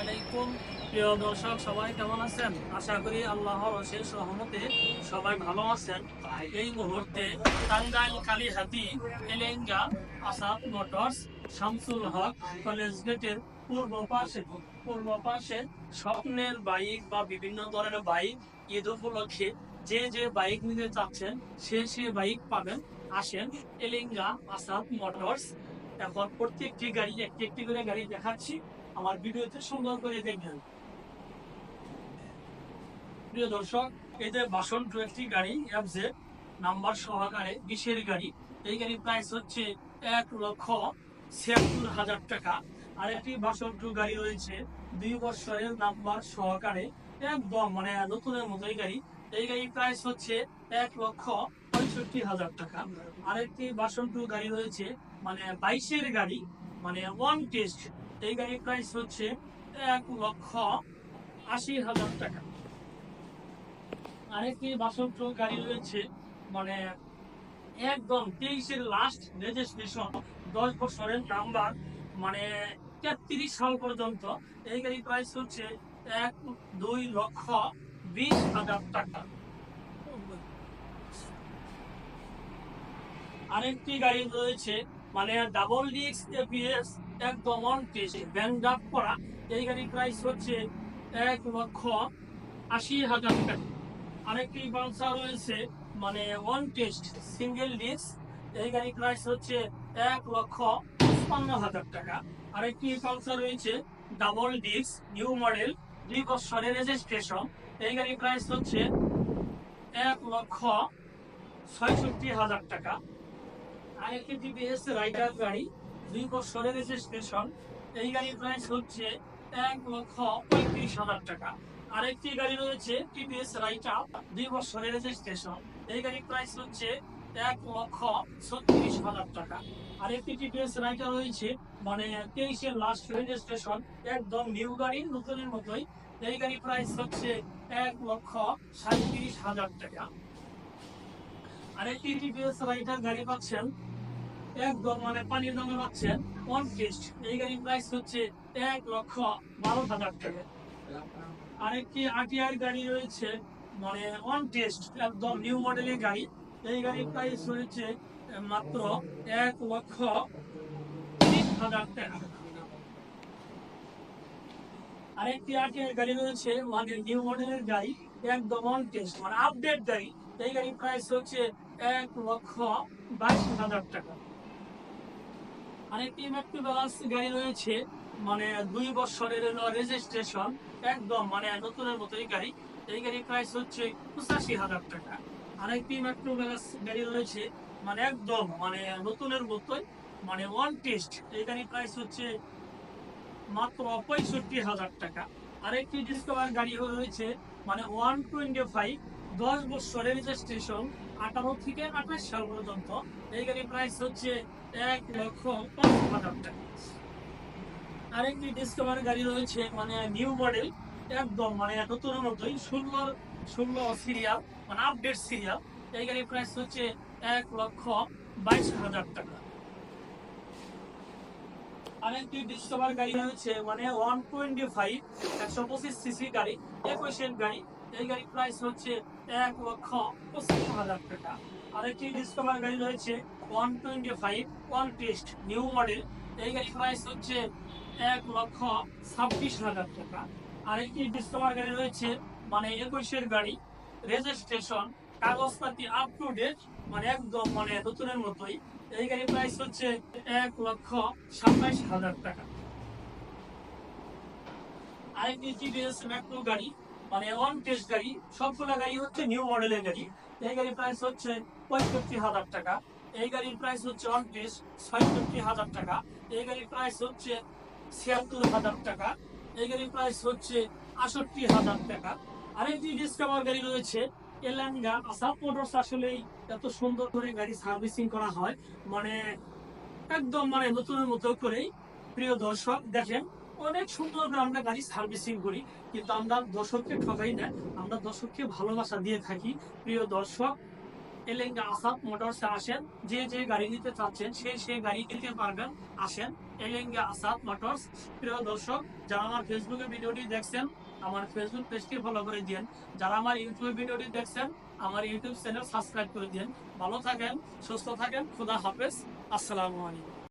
আলাইকুম, প্রিয় দর্শক, সবাই কেমন আছেন? আশা করি আল্লাহর অশেষ রহমতে সবাই ভালো আছেন। এই মুহূর্তে টাঙ্গাইল কালীহাতি এলেঙ্গা আসাদ মোটরস শামসুল হক কলেজ গেটের পূর্ব পাশে পূর্ব পাশে স্বপ্নের বাইক বা বিভিন্ন ধরনের বাইক ঈদ উপলক্ষে যে যে বাইক নিতে চাচ্ছেন, সে সে বাইক পাবেন। আসেন এলেঙ্গা আসাদ মোটরস এখন প্রত্যেকটি গাড়ি একটি একটি করে গাড়ি দেখাচ্ছি। আমার ভিডিওতে সুন্দর করে দেখবেন। প্রিয় দর্শক, এই যে বাসন টু একটি গাড়ি এফজেড নাম্বার সহকারে বিশের গাড়ি। এই গাড়ির প্রাইস হচ্ছে এক লক্ষ ছিয়াত্তর হাজার টাকা। আর একটি বাসন টু গাড়ি রয়েছে দুই বছরের নাম্বার সহকারে। একদম মানে নতুনের মতোই গাড়ি। এই গাড়ির প্রাইস হচ্ছে এক লক্ষ পঁয়ষট্টি হাজার টাকা। আরেকটি বাসন টু গাড়ি রয়েছে মানে বাইশের গাড়ি মানে ওয়ান টেস্ট এই গাড়ির প্রাইস হচ্ছে এক লক্ষ আশি হাজার টাকা। আরেকটি বাসন্ত গাড়ি রয়েছে মানে একদম তেইশের লাস্ট রেজিস্ট্রেশন দশ বছরের নাম্বার মানে তেত্রিশ সাল পর্যন্ত, এই গাড়ির প্রাইস হচ্ছে এক দুই লক্ষ বিশ হাজার টাকা। আরেকটি গাড়ি রয়েছে মানে ডাবল ডিস্ক এপিএস একদম অন টেস্ট ব্যান্ড আপ করা। এই গাড়ির প্রাইস হচ্ছে এক লক্ষ আশি হাজার টাকা। আরেকটি বালসা রয়েছে মানে ওয়ান টেস্ট সিঙ্গেল ডিস্ক এই গাড়ির প্রাইস হচ্ছে এক লক্ষ পঞ্চান্ন হাজার টাকা। আরেকটি পালসার রয়েছে ডাবল ডিস্ক নিউ মডেল দুই বছরের রেজিস্ট্রেশন এই গাড়ির প্রাইস হচ্ছে এক লক্ষ ছয়ষট্টি হাজার টাকা। আরেকটি টিভিএস রাইডার গাড়ি, দুই বছরের রেজিস্ট্রেশন এই গাড়ির প্রাইস হচ্ছে এক লক্ষ পঁয়ত্রিশ হাজার টাকা। আরেকটি গাড়ি রয়েছে টিভিএস রাইটার দুই বছরের রেজিস্ট্রেশন এই গাড়ির প্রাইস হচ্ছে এক লক্ষ ছত্রিশ হাজার টাকা। আরেকটি টিভিএস রাইটার রয়েছে মানে তেইশের লাস্ট রেজিস্ট্রেশন একদম নিউ গাড়ি, নতুনের মতোই। এই গাড়ির প্রাইস হচ্ছে এক লক্ষ সাঁত্রিশ হাজার টাকা। আরেকটি টিভিএস রাইটার গাড়ি পাচ্ছেন। একদম মানে পানির দামে পাচ্ছেন। ওয়ান টেস্ট এই গাড়ির প্রাইস হচ্ছে এক লক্ষ বারো হাজার টাকা। আরেকটি আটিআর গাড়ি রয়েছে? মানে ওয়ান টেস্ট একদম নিউ মডেলের গাড়ি। এই গাড়ির প্রাইস রয়েছে মাত্র এক লক্ষ তিরিশ হাজার টাকা। আরেকটি আটিআর গাড়ি রয়েছে? মানে নিউ মডেলের গাড়ি। একদম অন টেস্ট মানে আপডেট গাড়ি। এই গাড়ির প্রাইস হচ্ছে এক লক্ষ বাইশ হাজার টাকা। আরেকটি বাস গাড়ি রয়েছে মানে দুই বছরের রেজিস্ট্রেশন একদম মানে নতুনের মতোই গাড়ি। এই গাড়ির প্রাইস হচ্ছে পঁচাশি হাজার টাকা। আরেকটি বাস গাড়ি রয়েছে মানে একদম মানে নতুনের মতোই মানে ওয়ান টেস্ট এই গাড়ির প্রাইস হচ্ছে মাত্র পঁয়ষট্টি হাজার টাকা। আরেকটি ডিসকভার গাড়ি রয়েছে মানে ওয়ান টোয়েন্টি ফাইভ দশ বছরের রেজিস্ট্রেশন আঠারো থেকে আঠাশ সাল পর্যন্ত এই গাড়ির প্রাইস হচ্ছে এক লক্ষ হাজার টাকা। আরেকটি ডিসকভার গাড়ি রয়েছে মানে নিউ মডেল একদম মানে নতুন মতোই ষোলো ষোলো সিরিয়াল মানে আপডেট সিরিয়াল এই গাড়ির প্রাইস হচ্ছে এক লক্ষ বাইশ হাজার টাকা। আরেকটি ডিসকভার গাড়ি রয়েছে মানে ওয়ান টোয়েন্টি ফাইভ একশো পঁচিশ সিসি গাড়ি একুশের গাড়ি। এই গাড়ির প্রাইস হচ্ছে এক লক্ষ পঁচিশ হাজার টাকা। আরেকটি ডিসকভার গাড়ি রয়েছে one twenty five one test new model এই গাড়ির প্রাইস হচ্ছে এক লক্ষ ছাব্বিশ হাজার টাকা। আরেকটি ডিসকভার গাড়ি রয়েছে মানে একুশের গাড়ি রেজিস্ট্রেশন কাগজপাতি আপ টু ডেট মানে একদম মানে নতুনের মতোই। এই গাড়ির প্রাইস হচ্ছে এক লক্ষ সাতাইশ হাজার টাকা। আরেকটি টিভিএস মেট্রো গাড়ি মানে অন টেস্ট গাড়ি, সবগুলো গাড়ি হচ্ছে নিউ মডেলের গাড়ি। এই গাড়ির প্রাইস হচ্ছে পঁয়ষট্টি হাজার টাকা। এই গাড়ির প্রাইস হচ্ছে অন টেস্ট ছয়ষট্টি হাজার টাকা। এই গাড়ির প্রাইস হচ্ছে ছিয়াত্তর হাজার টাকা। এই গাড়ির প্রাইস হচ্ছে আষট্টি হাজার টাকা। আরেকটি ডিসকভার গাড়ি রয়েছে, এলাঙ্গা। আসাম মোটরস আসলেই এত সুন্দর করে গাড়ি সার্ভিসিং করা হয়। মানে একদম মানে নতুনের মতো করেই। প্রিয় দর্শক, দেখেন অনেক সুন্দর করে আমরা গাড়ি সার্ভিসিং করি, কিন্তু আমরা দর্শককে ঠকাই না। আমরা দর্শককে ভালোবাসা দিয়ে থাকি। প্রিয় দর্শক, এলেঙ্গা আসাম মোটরসে আসেন, যে যে গাড়ি নিতে চাচ্ছেন, সে সে গাড়ি নিতে পারবেন। আসেন, এলেঙ্গা আসাদ মোটরস। প্রিয় দর্শক, যারা আমার ফেসবুকে ভিডিওটি দেখছেন, আমার ফেসবুক পেজটি ফলো করে দিন যারা আমার ইউটিউবে ভিডিওটি দেখছেন, আমার ইউটিউব চ্যানেল সাবস্ক্রাইব করে দিন ভালো থাকেন, সুস্থ থাকেন, খুদা হাফেজ। আসসালামু আলাইকুম।